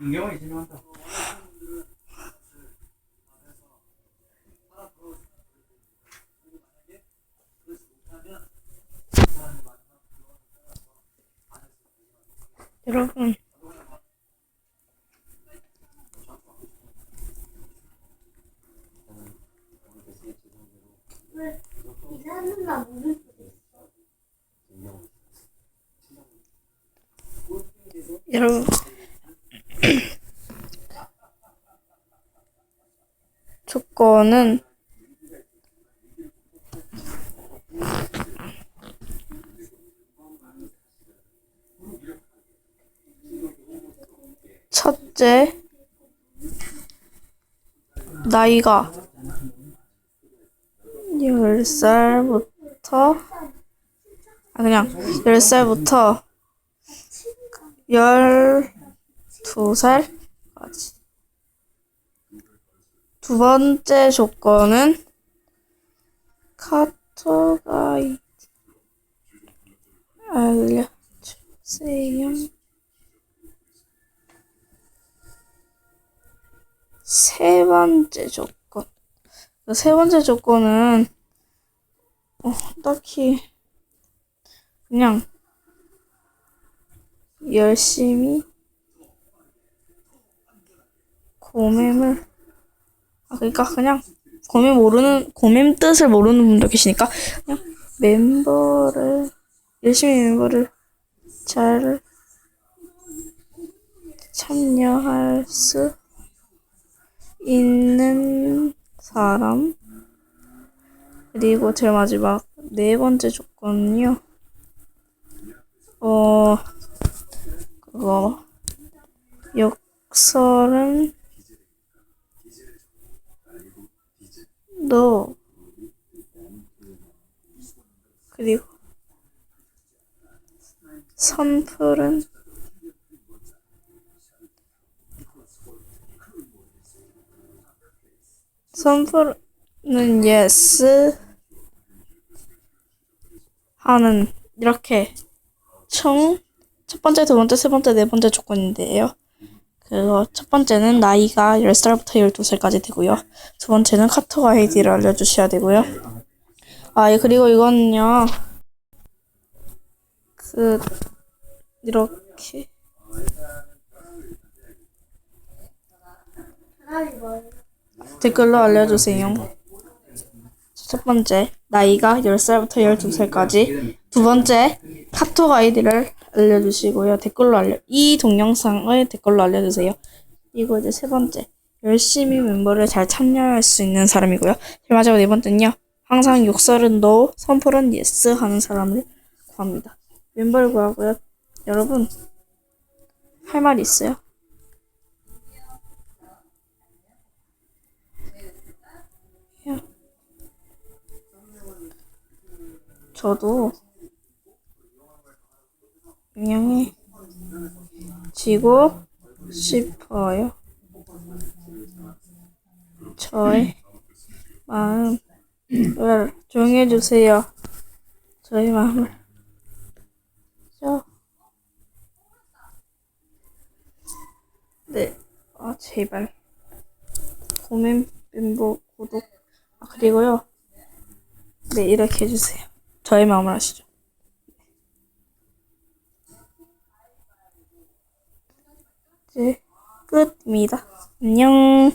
김경원이 진행한다. 여러분, 여러분. 조건은 첫째, 나이가 10살부터, 아, 그냥 10살부터 12살까지. 두 번째 조건은 카톡 아이디 알려주세요. 세 번째 조건. 그세 번째 조건은 어, 딱히 그냥 열심히 고mem을 아 그러니까 그냥 고mem 모르는 고mem 뜻을 모르는 분도 계시니까 그냥 멤버를 열심히 멤버를 잘 참여할 수 있는 사람. 그리고 제일 마지막 네 번째 조건은요. 어 그거. 욕설은 너 그리고 선풀은 선풀은 yes 하는 이렇게 총 첫 번째, 두 번째, 세 번째, 네 번째 조건인데요. 그거 첫 번째는 나이가 10살부터 12살까지 되고요. 두 번째는 카톡 아이디를 알려주셔야 되고요. 아, 예, 그리고 이거는요. 그, 이렇게. 댓글로 알려주세요. 첫 번째, 나이가 10살부터 12살까지. 두 번째, 카톡 아이디를 알려주시고요. 댓글로 알려, 이 동영상을 댓글로 알려주세요. 그리고 이제 세 번째, 열심히 멤버를 잘 참여할 수 있는 사람이고요. 마지막 네 번째는요. 항상 욕설은 no, 선풀은 yes 하는 사람을 구합니다. 멤버를 구하고요. 여러분, 할 말 있어요? 야. 저도 유명해지고 싶어요. 저의 마음을 조용히 해주세요. 저의 마음을. 저. 네. 아, 제발. 고멘 멤버 구독. 아, 그리고요. 네, 이렇게 해주세요. 저의 마음을 아시죠? 끝입니다. 안녕.